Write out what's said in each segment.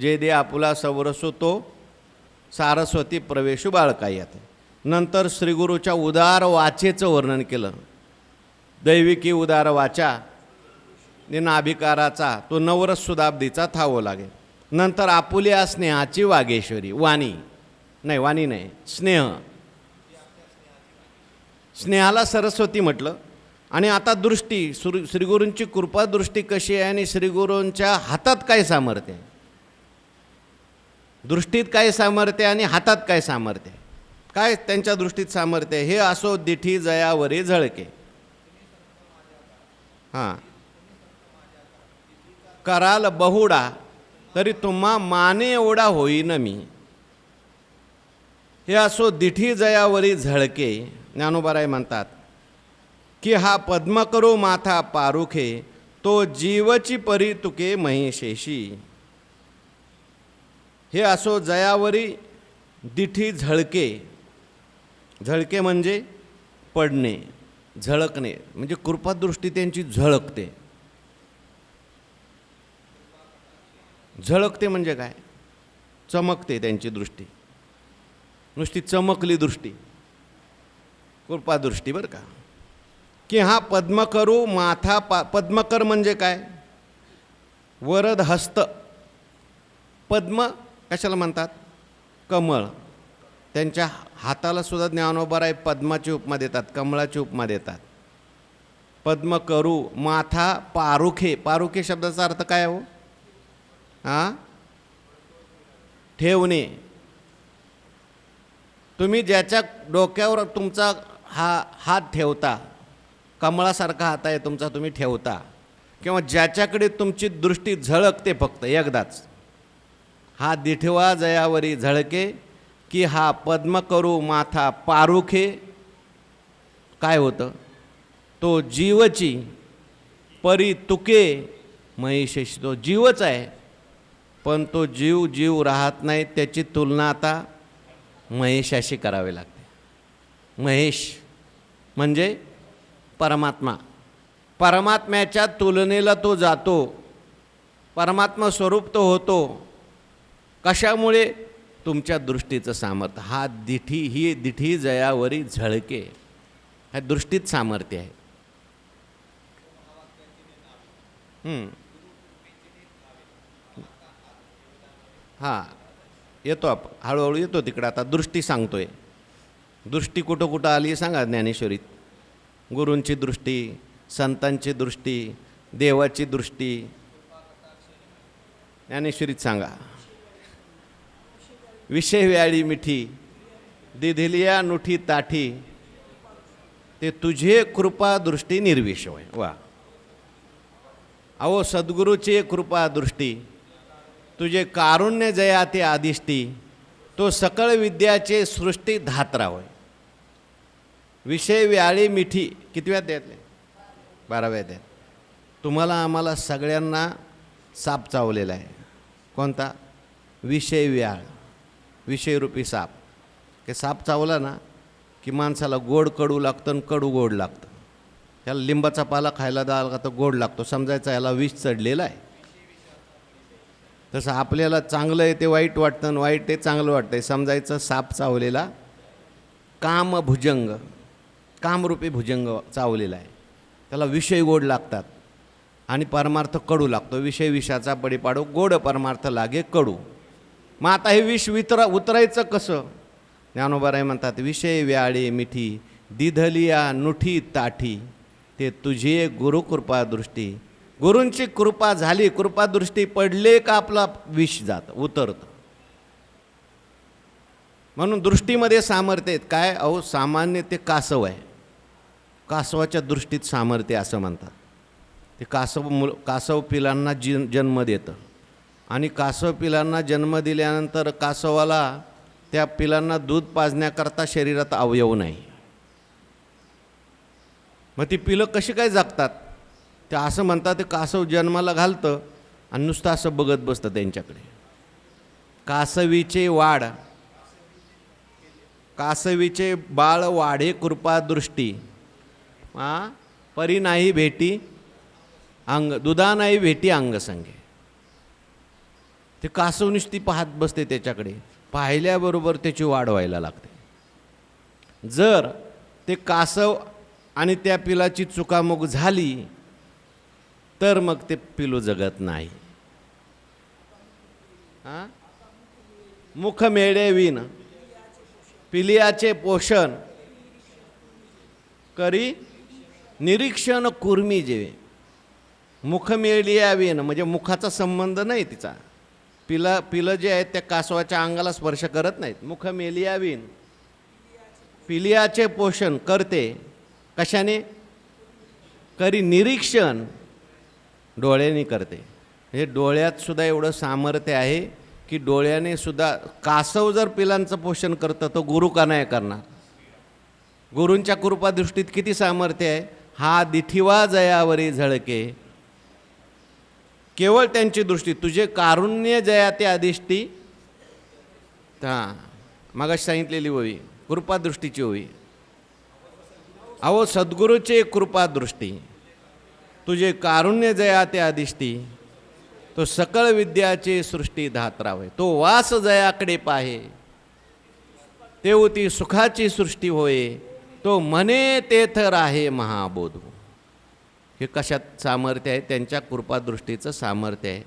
जे दे आपुला सवरसो तो सारस्वती प्रवेशू बाळकायत. नंतर श्रीगुरूच्या उदार वाचेचं वर्णन केलं. दैविकी उदार वाचा नाभिकाराचा तो नवरस सुदाब्दीचा थावो लागेल नंतर आपुल्या स्नेहाची वागेश्वरी वाणी. नाही वाणी नाही स्नेह. स्नेहाला सरस्वती म्हटलं. आणि आता दृष्टी श्री श्रीगुरूंची कृपादृष्टी कशी आहे आणि श्रीगुरूंच्या हातात काय सामर्थ्य आहे? दृष्टीत काय सामर्थ्य आणि हातात काय सामर्थ्य? काय त्यांच्या दृष्टीत सामर्थ्य? हे असो दिठी जयावरी झळके. हां. कराल बहुडा तरी तुम्हा माने एवढा होईन मी. हे असो दिठी जयावरी झळके ज्ञानोबाराय म्हणतात की हा पद्मकरो माथा पारुखे तो जीवची परी तुके महिषेशी. हे असो जयावरी दिठी झळके. झळके म्हणजे पडणे झळकणे म्हणजे कृपादृष्टी त्यांची झळकते. झळकते म्हणजे काय? चमकते त्यांची दृष्टी. नुसती चमकली दृष्टी. कृपादृष्टी बरं का? की हा पद्मकरू माथा पा पद्मकर म्हणजे काय? वरद हस्त पद्म कशाला म्हणतात? कमळ. त्यांच्या हाताला सुद्धा ज्ञानोबाराय पद्माची उपमा देतात कमळाची उपमा देतात. पद्म करू माथा पारुखे. पारुखे शब्दाचा अर्थ काय हो? हां ठेवणे. तुम्ही ज्याच्या डोक्यावर तुमचा हा हात ठेवता कमळासारखा हात आहे तुमचा तुम्ही ठेवता. किंवा ज्याच्याकडे तुमची दृष्टी झळकते फक्त एकदाच. हा दिठवा जयावरी झळके की हा पद्म करू माथा पारुखे. काय होतं? तो जीवची परी तुके महिषेश तो जीवच आहे पण तो जीव जीव राहत नाही त्याची तुलना आता महेशाशी करावी लागते. महेश म्हणजे परमात्मा. परमात्म्याच्या तुलनेला तो जातो. परमात्मा स्वरूप तो होतो. कशामुळे? तुमच्या दृष्टीचं सामर्थ्य. हा दिठी ही दिठी जयावरी झळके. ह्या दृष्टीत सामर्थ्य आहे. हां येतो आप हळूहळू येतो तिकडं. आता दृष्टी सांगतोय. दृष्टी कुठं कुठं आली सांगा ज्ञानेश्वरीत. गुरूंची दृष्टी संतांची दृष्टी देवाची दृष्टी. ज्ञानेश्वरीत सांगा. विषय व्याळी मिठी दिधिलिया नुठी ताठी ते तुझे कृपा दृष्टी निर्विषय वा. अहो सद्गुरूची कृपा दृष्टी तुझे कारुण्य जया ते आदिष्टी तो सकळ विद्याचे सृष्टी धात्रा होय. विषय व्याळी मिठी कितव्यात द्यातले बाराव्यात द्यात तुम्हाला आम्हाला सगळ्यांना साप चावलेला आहे. कोणता? विषय व्याळ. विषयरूपी साप. की साप चावला ना की माणसाला गोड कडू लागतं आणि कडू गोड लागतं. त्याला लिंबाचा पाला खायला द्यावा तर गोड लागतो. समजायचा याला विष चढलेला आहे. तसं आपल्याला चांगलं आहे ते वाईट वाटतं आणि वाईट ते चांगलं वाटतं. आहे समजायचं साप चावलेला काम भुजंग कामरूपी भुजंग चावलेला आहे. त्याला विषय गोड लागतात आणि परमार्थ कडू लागतो. विषय विषाचा बळी गोड परमार्थ लागे कडू. मग आता हे विष वितरा उतरायचं कसं? ज्ञानोबाराय म्हणतात विषय व्याळे मिठी दिधलिया नुठी ताठी. ते तुझी गुरुकृपा दृष्टी. गुरूंची कृपा झाली कृपादृष्टी पडले का आपला विष जात उतरतं? म्हणून दृष्टीमध्ये सामर्थ्य आहेत. काय? अहो सामान्य ते कासव आहे. कासवाच्या दृष्टीत सामर्थ्य असं म्हणतात. ते कासव मुल कासव पिलांना जी जन्म देतं. आणि कासव पिलांना जन्म दिल्यानंतर कासवाला त्या पिलांना दूध पाजण्याकरता शरीरात अवयव नाही. मग ती पिलं कशी काय जगतात? ते असं म्हणतात ते कासव जन्माला घालतं आणि नुसतं असं बघत बसतं त्यांच्याकडे. कासवीचे वाढ कासवीचे बाळ वाढे कृपा दृष्टी आ? परी नाही भेटी अंग दुधा नाही भेटी अंगसंगे. ते कासव नुसती पाहत बसते त्याच्याकडे. पाहिल्याबरोबर त्याची वाढ व्हायला लागते. जर ते कासव आणि त्या पिलाची चुकामुक झाली तर मग ते पिलू जगत नाही. हा? मुख मेळेवीन पिलियाचे पोषण करी निरीक्षण कुर्मी जेवे. मुख मेळियावीन म्हणजे मुखाचा संबंध नाही तिचा. पिला पिलं जे आहेत त्या कासवाच्या अंगाला स्पर्श करत नाहीत. मुख मेलियावीन. पिलियाचे पोषण करते. कशाने? करी निरीक्षण. डोळ्याने करते. हे डोळ्यात सुद्धा एवढं सामर्थ्य आहे की डोळ्याने सुद्धा कासव जर पिलांचं पोषण करतं तो गुरु का नाही करणार? गुरूंच्या कृपादृष्टीत किती सामर्थ्य आहे? हा दिठिवा जयावरी झळके. केवळ त्यांची दृष्टी. तुझे कारुण्य जया ते हां मागाशी सांगितलेली होई कृपादृष्टीची होई अहो सद्गुरूचे कृपादृष्टी तुझे कारुण्य जया ते तो सकळ विद्याचे सृष्टी धात्रावे तो वास जयाकडे पाहे. तेवती सुखाची सृष्टी होय. तो मने तेथ राहे महाबोधू. हे कशात सामर्थ्य आहे? त्यांच्या कृपादृष्टीचं सामर्थ्य आहे.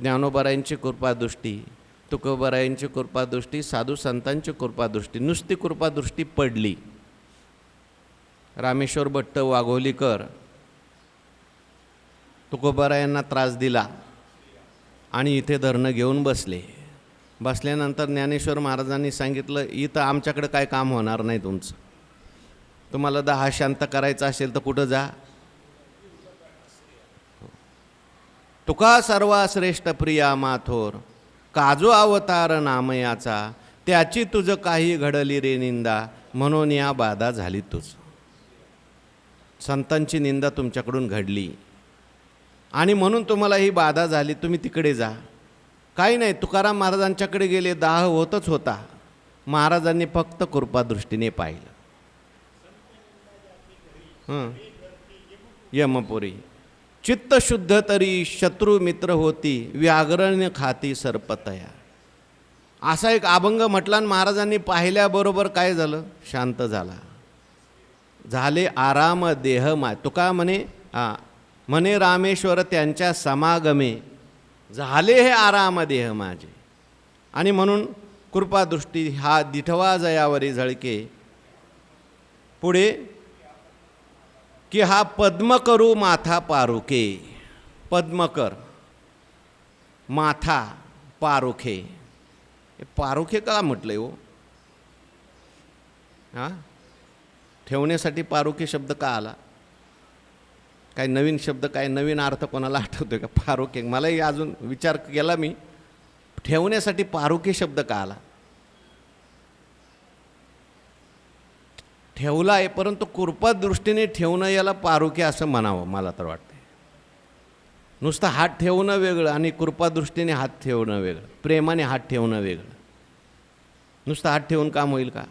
ज्ञानोबरायांची कृपादृष्टी तुकोबरायांची कृपादृष्टी साधू संतांची कृपादृष्टी नुसती कृपादृष्टी पडली. रामेश्वर भट्ट वाघोलीकर तुकोबरायांना त्रास दिला आणि इथे धरणं घेऊन बसले. बसल्यानंतर ज्ञानेश्वर महाराजांनी सांगितलं इथं आमच्याकडे काय काम होणार नाही तुमचं. तुम्हाला दहा शांत करायचं असेल तर कुठं जा? तुका सर्वा श्रेष्ठ प्रिया माथोर. काजो अवतार नामयाचा त्याची तुझं काही घडली रे निंदा म्हणून या बाधा झाली तुझ. संतांची निंदा तुमच्याकडून घडली. आणि म्हणून तुम्हाला ही बाधा झाली तुम्ही तिकडे जा. काही नाही तुकाराम महाराजांच्याकडे गेले दाह होतच होता. महाराजांनी फक्त कृपादृष्टीने पाहिलं. हं. यमपुरी. चित्त शुद्ध तरी शत्रू मित्र होती व्याघ्रण्य खाती सर्पतया. असा एक अभंग म्हटला आणि महाराजांनी पाहिल्याबरोबर काय झालं? शांत झाला. झाले आराम देह मा तुका म्हणे हा म्हणे रामेश्वर त्यांच्या समागमे झाले हे आराम देह माझे. आणि म्हणून कृपादृष्टी हा दिठवा जयावरी झळके पुढे की हा पद्मकरू माथा पारुके. पद्मकर. माथा पारुखे. हे पारुखे का म्हटलं हो? हां? ठेवण्यासाठी पारुखे शब्द का आला? काय नवीन शब्द काय नवीन अर्थ कोणाला आठवतोय का? पारुखे. मलाही अजून विचार केला मी. ठेवण्यासाठी पारुखे शब्द का आला? ठेवला आहे परंतु कृपा दृष्टीने ठेवणं याला पारुके असं म्हणावं मला तर वाटतं नुसतं हात ठेवणं वेगळं आणि कृपादृष्टीने हात ठेवणं वेगळं प्रेमाने हात ठेवणं वेगळं. नुसतं हात ठेवून काम होईल का?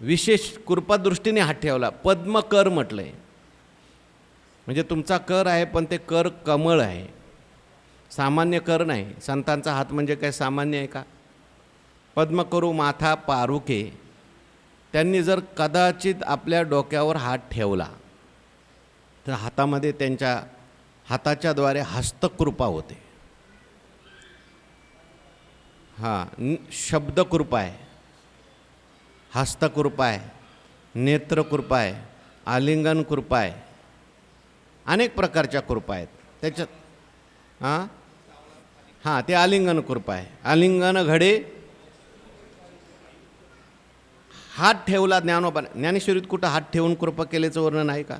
विशेष कृपादृष्टीने हात ठेवला पद्मकर म्हटलंय. म्हणजे तुमचा कर आहे पण ते कर कमळ आहे. सामान्य कर नाही. संतांचा हात म्हणजे काय सामान्य आहे का? पद्मकरू माथा पारुके त्यांनी जर कदाचित आपल्या डोक्यावर हात ठेवला तर हातामध्ये त्यांच्या हाताच्याद्वारे हस्तकृपा होते. हां शब्दकृपा आहे. हस्तकृपा आहे नेत्रकृपा आहे आलिंगन कृपा आहे अनेक प्रकारच्या कृपा आहेत. त्याच्यात हां हां ते आलिंगन कृपा आहे. आलिंगन घडे हात ठेवला ज्ञानोबा ज्ञानेश्वरीत कुठं हात ठेवून कृपा केल्याचं वर्णन आहे का?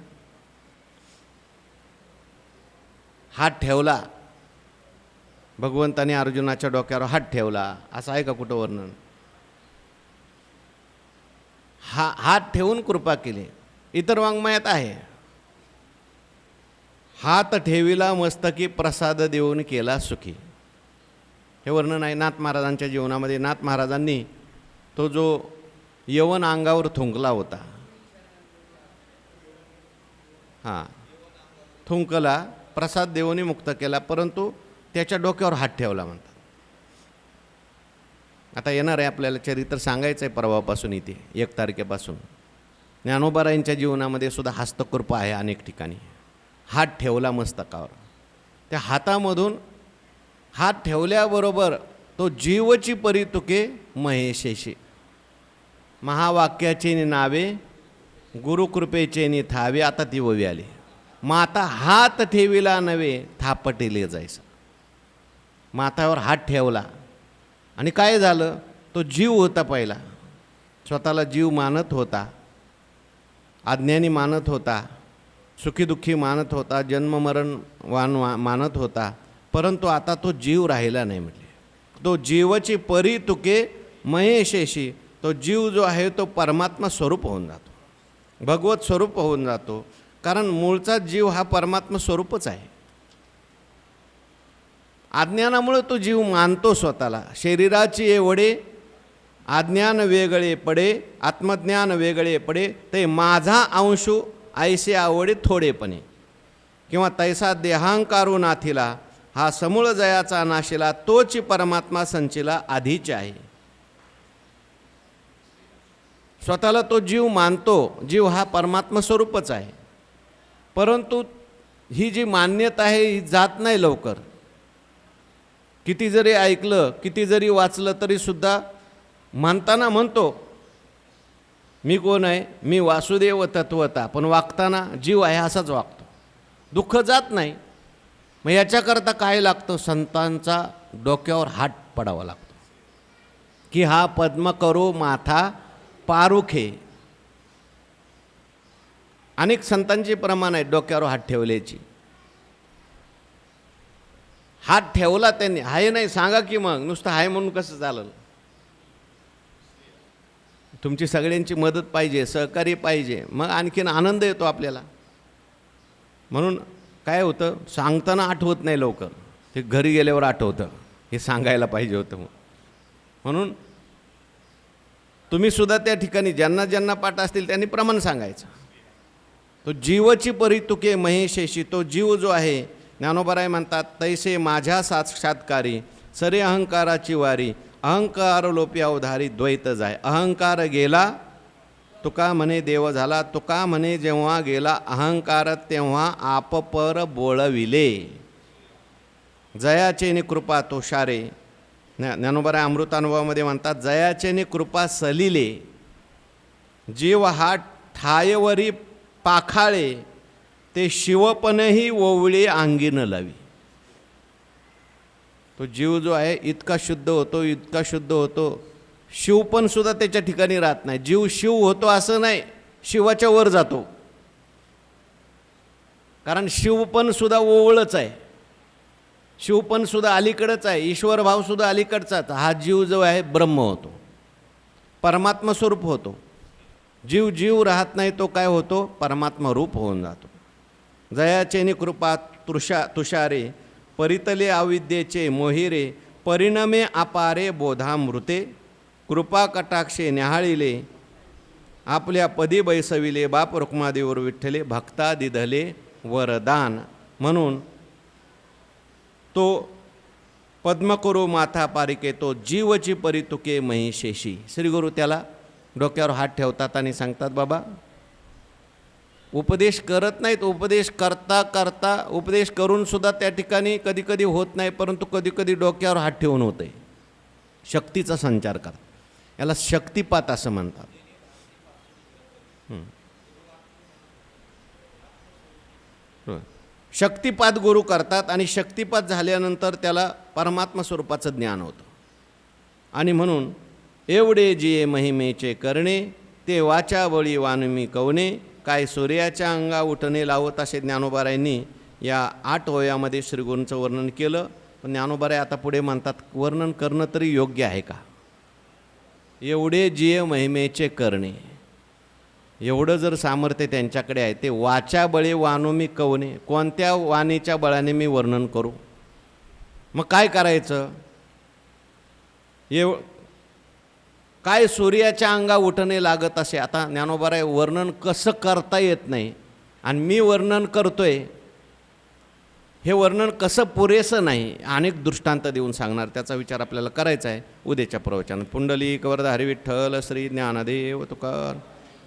हात ठेवला. भगवंताने अर्जुनाच्या डोक्यावर हात ठेवला. असं आहे का कुठं वर्णन? हा हात ठेवून कृपा केली. इतर वाङ्मयात आहे. हात ठेविला मस्तकी प्रसाद देऊन केला सुखी. हे वर्णन आहे नाथ महाराजांच्या जीवनामध्ये. नाथ महाराजांनी तो जो यवन अंगावर थुंकला होता. हां. थुंकला प्रसाद देऊनही मुक्त केला परंतु त्याच्या डोक्यावर हात ठेवला म्हणतात. आता येणार आहे आपल्याला चरित्र सांगायचं आहे परवापासून इथे एक तारखेपासून. ज्ञानोबारायांच्या जीवनामध्ये सुद्धा हस्तकृप आहे अनेक ठिकाणी. हात ठेवला मस्तकावर. त्या हातामधून हात ठेवल्याबरोबर तो जीवची परितुके महेशेशी महावाक्याचे नावे गुरुकृपेचे नि थावे आता ती ववी आली. माता हात ठेविला नव्हे थापटेले जायचं. माथावर हात ठेवला. आणि काय झालं? तो जीव होता पहिला. स्वतःला जीव मानत होता. अज्ञानी मानत होता. सुखीदुःखी मानत होता. जन्ममरण वान वा मानत होता. परंतु आता तो जीव राहिला नाही म्हटले. तो जीवची परी तुके महेशेशी तो जीव जो आहे तो परमात्मा स्वरूप होऊन जातो. भगवत स्वरूप होऊन जातो. कारण मूळचा जीव हा परमात्मा स्वरूपच आहे. अज्ञानामुळे तो जीव मानतो स्वतःला. शरीराची एवढे अज्ञान वेगळे पडे आत्मज्ञान वेगळे पडे ते माझा अंशू ऐसे आवडे थोडेपणे. किंवा तैसा देहांकारू नाथिला हा समूळ जयाचा नाशिला तोची परमात्मा संचिला आधीच आहे. स्वतःला तो जीव मानतो जीव हा परमात्मा स्वरूपच आहे. परंतु ही जी मान्यता आहे ही जात नाही लवकर. किती जरी ऐकलं किती जरी वाचलं तरीसुद्धा मानताना म्हणतो मी कोण आहे? मी वासुदेव तत्वता पण वागताना जीव आहे असाच वागतो. दुःख जात नाही. मग याच्याकरता काय लागतं? संतांचा डोक्यावर हात पडावा लागतो. की हा पद्म करो माथा पारुखे अनेक संतांचे प्रमाण आहे डोक्यावर हात ठेवल्याची. हात ठेवला त्यांनी. हाय नाही सांगा की मग. नुसतं हाय म्हणून कसं चालेल? तुमची सगळ्यांची मदत पाहिजे सहकार्य पाहिजे. मग आणखीन आनंद येतो आपल्याला. म्हणून काय होतं? सांगताना आठवत नाही लवकर ते घरी गेल्यावर आठवतं. हे सांगायला पाहिजे होतं. मग म्हणून तुम्ही सुद्धा त्या ठिकाणी ज्यांना ज्यांना पाठ असतील त्यांनी प्रमाण सांगायचं. तो जीवची परितुके महेशेशी तो जीव जो आहे ज्ञानोबराय म्हणतात तैसे माझ्या साक्षात्कारी सरे अहंकाराची वारी अहंकार लोपी अवधारी द्वैत जाय. अहंकार गेला तुका म्हणे देव झाला तुका म्हणे जेव्हा गेला अहंकार तेव्हा आपपर बोळविले. जयाचे नि कृपा तुषारे ज्ञा ज्ञानोबरा अमृतानुभवामध्ये म्हणतात जयाचेने कृपा सलिले जीव हा ठायवरी पाखाळे ते शिवपणही ओवळे न लावी. तो जीव जो आहे इतका शुद्ध होतो इतका शुद्ध होतो. शिव पण सुद्धा त्याच्या ठिकाणी राहत नाही. जीव शिव होतो असं नाही शिवाच्या वर जातो. कारण शिव पण सुद्धा ओवळच आहे. शिवपण सुद्धा अलीकडंच आहे ईश्वर भाव सुद्धा अलीकडचाच हा जीव जो आहे ब्रह्म होतो. परमात्मा स्वरूप होतो. जीव जीव राहत नाही तो काय होतो? परमात्मा रूप होऊन जातो. जयाचेनी कृपा तुषा तुषारे परितले अविद्येचे मोहिरे परिणमे अपारे बोधामृते कृपा कटाक्षे न्याहाळिले आपल्या पदी बैसविले बाप रुक्मादेवर विठ्ठले भक्ता दिधले वरदान. म्हणून तो पद्मकुरु माथा पारिके तो जीवची परितुके महिषेशी श्रीगुरु त्याला डोक्यावर हात ठेवतात आणि सांगतात बाबा उपदेश करत नाहीत. उपदेश करता करता उपदेश करूनसुद्धा त्या ठिकाणी कधी कधी होत नाही परंतु कधी कधी डोक्यावर हात ठेवून होते. शक्तीचा संचार कर याला शक्तिपात असं म्हणतात. हं. शक्तिपात गुरु करतात आणि शक्तिपात झाल्यानंतर त्याला परमात्मा स्वरूपाचं ज्ञान होतं. आणि म्हणून एवढे जिये महिमेचे करणे ते वाचावळी वानुमी कवणे काय सूर्याच्या अंगा उठणे लावत असे ज्ञानोबारायांनी या आठ वयामध्ये श्रीगुरूंचं वर्णन केलं. पण ज्ञानोबाराय आता पुढे म्हणतात वर्णन करणं तरी योग्य आहे का? एवढे जिये महिमेचे करणे एवढं जर सामर्थ्य त्यांच्याकडे आहे ते वाचा बळे वानुमी कवने कोणत्या वाणीच्या बळाने मी वर्णन करू? मग काय करायचं? एव काय सूर्याच्या अंगा उठणे लागत असे? आता ज्ञानोबाराय वर्णन कसं करता येत नाही? आणि मी वर्णन करतोय हे वर्णन कसं पुरेसं नाही? अनेक दृष्टांत देऊन सांगणार. त्याचा विचार आपल्याला करायचा आहे. उद्याच्या प्रवचनात. पुंडलिक वरद हरी विठ्ठल श्री ज्ञानदेव तुकार.